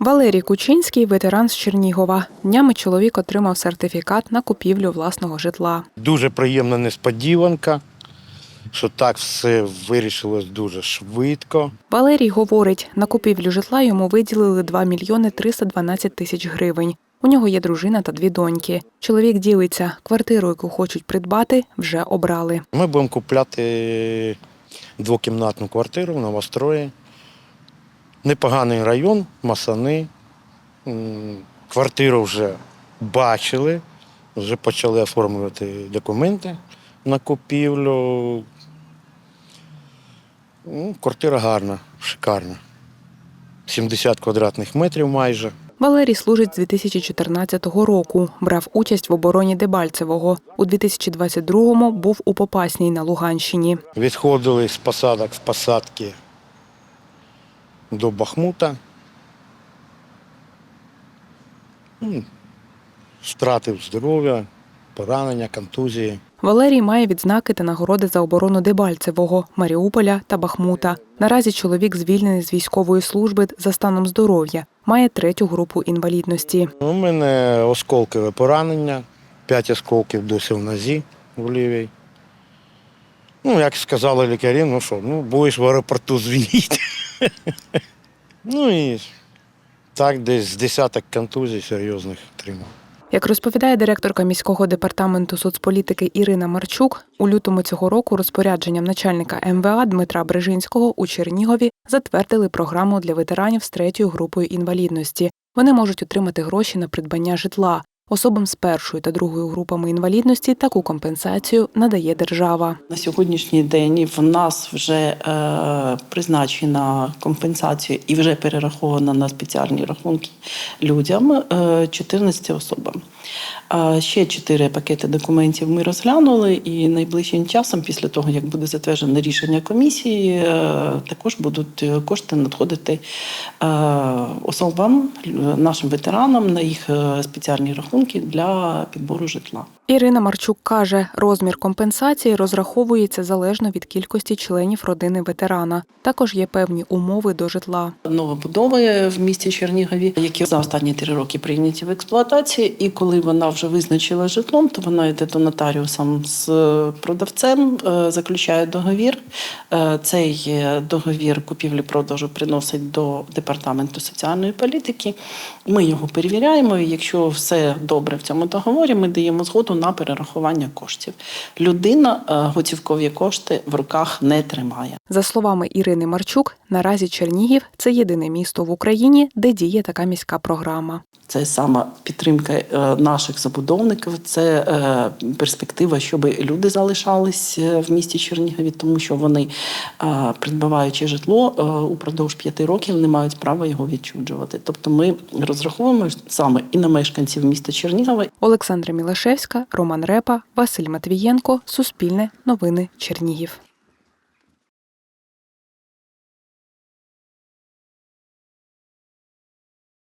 Валерій Кучинський, ветеран з Чернігова. Днями чоловік отримав сертифікат на купівлю власного житла. Дуже приємна несподіванка, що так все вирішилось дуже швидко. Валерій говорить, на купівлю житла йому виділили 2 мільйони 312 тисяч гривень. У нього є дружина та дві доньки. Чоловік ділиться, квартиру, яку хочуть придбати, вже обрали. Ми будемо купляти двокімнатну квартиру в новострої. Непоганий район, масани. Квартиру вже бачили, вже почали оформлювати документи на купівлю. Ну, Квартира гарна, шикарна. 70 квадратних метрів майже. Валерій служить з 2014 року. Брав участь в обороні Дебальцевого. У 2022-му був у Попасній на Луганщині. Відходили з посадок в посадки до Бахмута. Втратив здоров'я, поранення, контузії. Валерій має відзнаки та нагороди за оборону Дебальцевого, Маріуполя та Бахмута. Наразі чоловік звільнений з військової служби за станом здоров'я, має третю групу інвалідності. У мене осколкове поранення, п'ять осколків досі в нозі в лівій. Ну, як сказали лікарі, ну що, ну будеш в аеропорту звільнити. ну і так десь десяток контузій серйозних отримав. Як розповідає директорка міського департаменту соцполітики Ірина Марчук, у лютому цього року розпорядженням начальника МВА Дмитра Брижинського у Чернігові затвердили програму для ветеранів з третьою групою інвалідності. Вони можуть отримати гроші на придбання житла. Особам з першою та другою групами інвалідності таку компенсацію надає держава. На сьогоднішній день в нас вже е, призначена компенсація і вже перерахована на спеціальні рахунки людям е, 14 особам. Е, ще 4 пакети документів ми розглянули, і найближчим часом, після того як буде затверджене рішення комісії, е, також будуть кошти надходити особам, нашим ветеранам на їх спеціальні рахунки для підбору житла. Ірина Марчук каже, розмір компенсації розраховується залежно від кількості членів родини ветерана. Також є певні умови до житла. новобудови в місті Чернігові, які за останні три роки прийняті в експлуатацію. І коли вона вже визначила житлом, то вона йде до нотаріусом з продавцем, е, заключає договір. Е, Цей е, договір купівлі-продажу приносить до департаменту соціальної політики. Ми його перевіряємо. і Якщо все добре в цьому договорі, ми даємо згоду на перерахування коштів. Людина е, готівкові кошти в руках не тримає. За словами Ірини Марчук, наразі Чернігів це єдине місто в Україні, де діє така міська програма. Це саме підтримка е, наших забудовників, це е, перспектива, щоб люди залишались в місті Чернігові, тому що вони, придбаваючи житло, упродовж п'яти років не мають права його відчуджувати. Тобто ми розраховуємо саме і на мешканців міста Чернігова, Олександра Мілашевська, Роман Репа, Василь Матвієнко, Суспільне, Новини Чернігів.